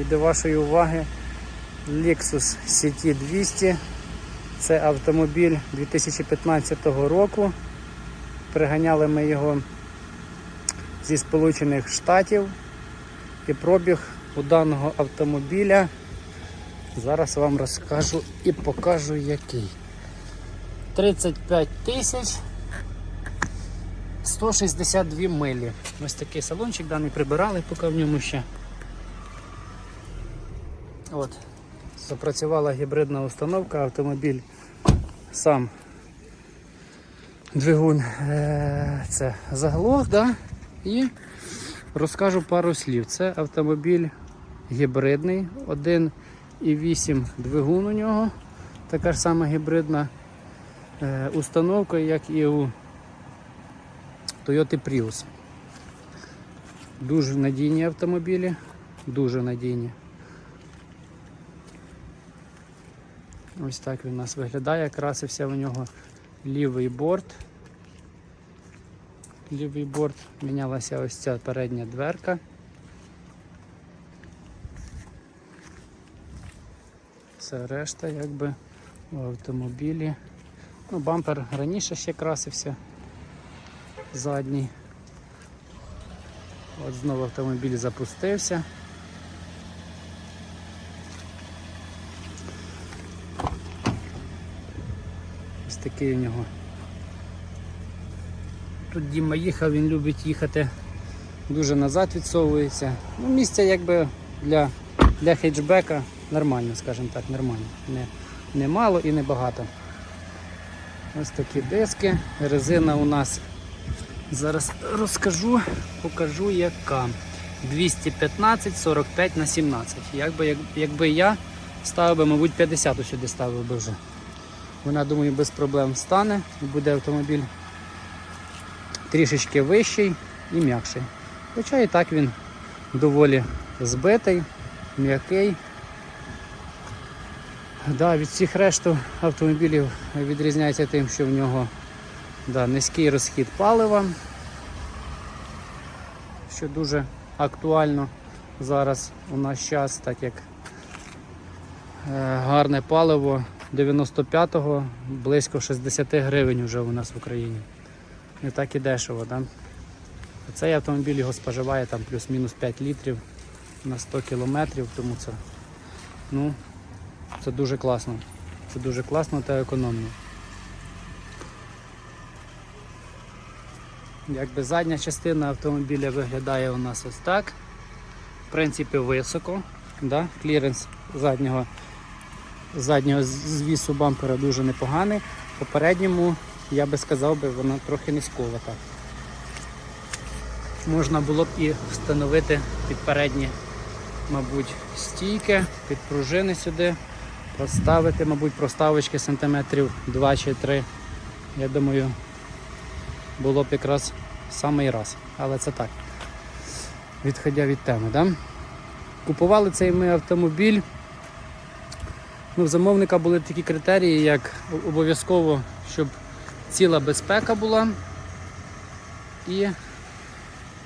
І до вашої уваги Lexus CT 200. Це автомобіль 2015 року. Приганяли ми його зі Сполучених Штатів. І пробіг у даного автомобіля. Зараз вам розкажу і покажу який. 35 тисяч 162 милі. Ось такий салончик даний прибирали, поки в ньому ще. От. Запрацювала гібридна установка, автомобіль сам двигун е, це заглох, да? і розкажу пару слів. Це автомобіль гібридний, 1,8 двигун у нього, така ж сама гібридна е, установка, як і у Toyota Prius. Дуже надійні автомобілі, дуже надійні. Ось так він у нас виглядає. Красився у нього лівий борт. Лівий борт, мінялася ось ця передня дверка. Все решта якби у автомобілі. Ну, бампер раніше ще красився. Задній. От знову автомобіль запустився. Такий у нього. Тут Діма їхав, він любить їхати, дуже назад відсовується. Ну, місця якби для, для хетчбека нормально, скажімо так, нормально. Не, не мало і не багато. Ось такі диски. Резина у нас зараз розкажу, покажу яка. 215 45 на 17. Якби, як, якби я ставив би, мабуть, 50 сюди ставив би вже. Вона, думаю, без проблем стане і буде автомобіль трішечки вищий і м'якший. Хоча і так він доволі збитий, м'який. Да, від всіх решту автомобілів відрізняється тим, що в нього да, низький розхід палива, що дуже актуально зараз у наш час, так як е, гарне паливо 95-го близько 60 гривень вже у нас в Україні. Не так і дешево, да? Цей автомобіль його споживає там плюс-мінус 5 літрів на 100 кілометрів, тому це, ну, це дуже класно. Це дуже класно та економно. Якби задня частина автомобіля виглядає у нас ось так. В принципі, високо. Да? Кліренс заднього, заднього звісу бампера дуже непоганий. Попередньому, я би сказав, вона трохи низьковата. Можна було б і встановити під передні, мабуть, стійки, під пружини сюди, поставити, мабуть, проставочки сантиметрів 2 чи 3. Я думаю, було б якраз самий раз. Але це так. Відходя від теми. Да? Купували цей ми автомобіль. Ну, в замовника були такі критерії, як обов'язково, щоб ціла безпека була і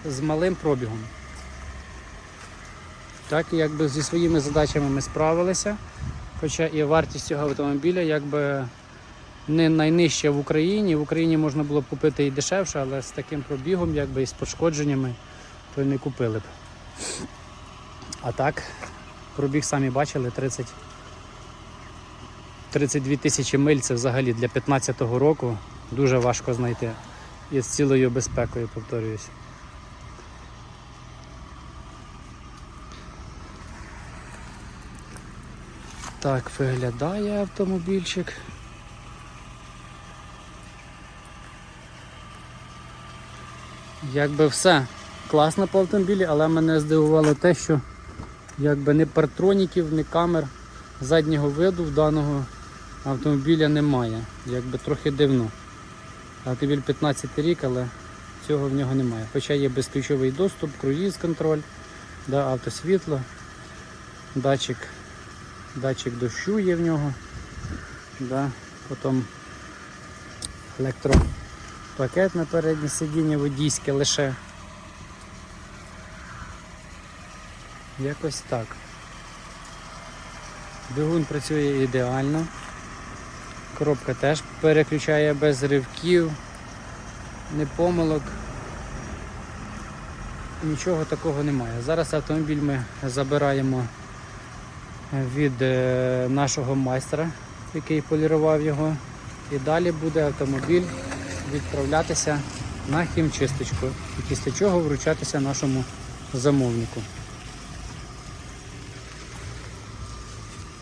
з малим пробігом. Так, якби зі своїми задачами ми справилися. Хоча і вартість цього автомобіля якби не найнижча в Україні. В Україні можна було б купити і дешевше, але з таким пробігом, якби і з пошкодженнями, то не купили б. А так, пробіг самі бачили 30 32 тисячі миль це взагалі для 15-го року дуже важко знайти. І з цілою безпекою, повторююсь. Так виглядає автомобільчик. Якби все класно по автомобілі, але мене здивувало те, що якби ні партроніків, ні камер заднього виду в даного автомобіля немає. Якби трохи дивно. Автомобіль 15 рік, але цього в нього немає. Хоча є безключовий доступ, круїз контроль, да, автосвітло, датчик, датчик дощу є в нього. Да, потім електропакет на переднє сидіння водійське лише. Якось так. Двигун працює ідеально. Коробка теж переключає без ривків, не помилок. Нічого такого немає. Зараз автомобіль ми забираємо від е, нашого майстра, який полірував його. І далі буде автомобіль відправлятися на хімчисточку, і після чого вручатися нашому замовнику.